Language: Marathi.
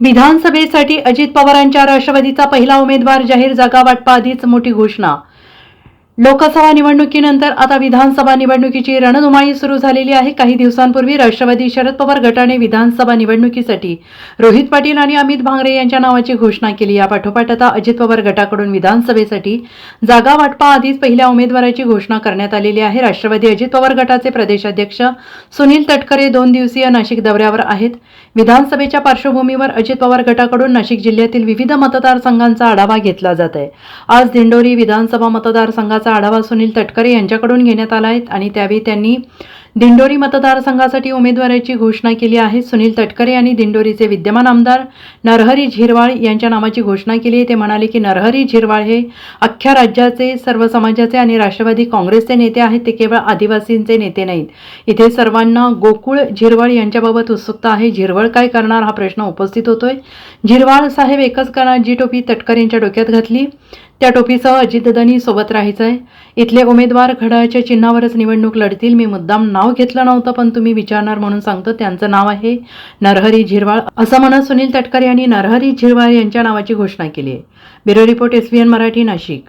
विधानसभेसाठी अजित पवारांच्या राष्ट्रवादीचा पहिला उमेदवार जाहीर जागा वाटपा आधीच मोठी घोषणा लोकसभा निवडणुकीनंतर आता विधानसभा निवडणुकीची रणधुमाळी सुरू झालेली आहे. काही दिवसांपूर्वी राष्ट्रवादी शरद पवार गटाने विधानसभा निवडणुकीसाठी रोहित पाटील आणि अमित भांगरे यांच्या नावाची घोषणा केली. या पाठोपाठ आता अजित पवार गटाकडून विधानसभेसाठी जागा वाटपा आधीच पहिल्या उमेदवाराची घोषणा करण्यात आलेली आहे. राष्ट्रवादी अजित पवार गटाचे प्रदेशाध्यक्ष सुनील तटकरे दोन दिवसीय नाशिक दौऱ्यावर आहेत. विधानसभेच्या पार्श्वभूमीवर अजित पवार गटाकडून नाशिक जिल्ह्यातील विविध मतदारसंघांचा आढावा घेतला जात आहे. आज दिंडोरी विधानसभा मतदारसंघाचा आढावा सुनील तटकरे यांच्याकडून घेण्यात आला आहे आणि त्यावेळी त्यांनी दिंडोरी मतदारसंघासाठी उमेदवाराची घोषणा केली आहे. सुनील तटकरे यांनी दिंडोरीचे विद्यमान आमदार नरहरी झिरवाळ यांच्या नावाची घोषणा केली आहे. ते म्हणाले की नरहरी झिरवाळ हे अख्ख्या राज्याचे सर्व समाजाचे आणि राष्ट्रवादी काँग्रेसचे नेते आहेत. ते केवळ आदिवासींचे नेते नाहीत. इथे सर्वांना गोकुळ झिरवाळ यांच्याबाबत उत्सुकता आहे. झिरवळ काय करणार हा प्रश्न उपस्थित होतोय. झिरवाळ साहेब एकच करणार जी टोपी तटकर यांच्या डोक्यात घातली. त्या टोपीसह अजितदादांनी सोबत राहायचं आहे इथले उमेदवार घड्याळच्या चिन्हावरच निवडणूक लढतील. मी मुद्दाम नाव घेतलं नव्हतं पण तुम्ही विचारणार म्हणून सांगतो त्यांचं नाव आहे नरहरी झिरवाळ. असं म्हणत सुनील तटकर यांनी नरहरी झिरवाळ यांच्या नावाची घोषणा केली आहे. Bureau report S Marathi Nashik.